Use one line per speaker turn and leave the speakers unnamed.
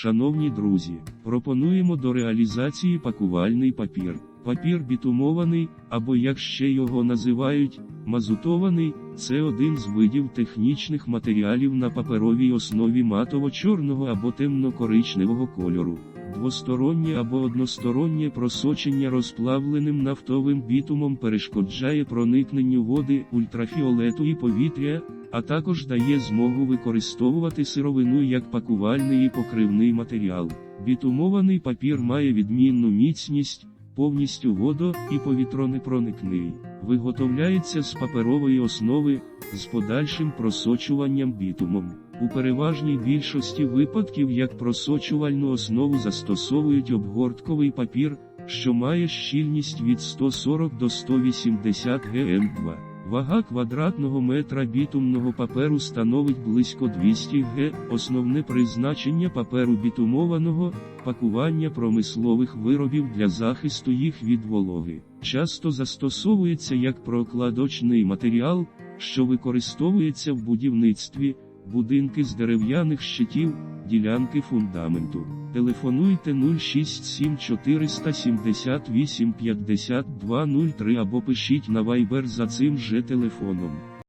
Шановні друзі, пропонуємо до реалізації пакувальний папір. Папір бітумований, або як ще його називають, мазутований, це один з видів технічних матеріалів на паперовій основі матово-чорного або темно-коричневого кольору. Двостороннє або одностороннє просочення розплавленим нафтовим бітумом перешкоджає проникненню води, ультрафіолету і повітря, а також дає змогу використовувати сировину як пакувальний і покривний матеріал. Бітумований папір має відмінну міцність, повністю водо- і повітронепроникний. Виготовляється з паперової основи, з подальшим просочуванням бітумом. У переважній більшості випадків як просочувальну основу застосовують обгортковий папір, що має щільність від 140 до 180 гм2. Вага квадратного метра бітумного паперу становить близько 200 г. Основне призначення паперу бітумованого пакування промислових виробів для захисту їх від вологи. Часто застосовується як прокладочний матеріал, що використовується в будівництві, будинки з дерев'яних щитів, ділянки фундаменту. Телефонуйте 067 478 5203 або пишіть на Viber за цим же телефоном.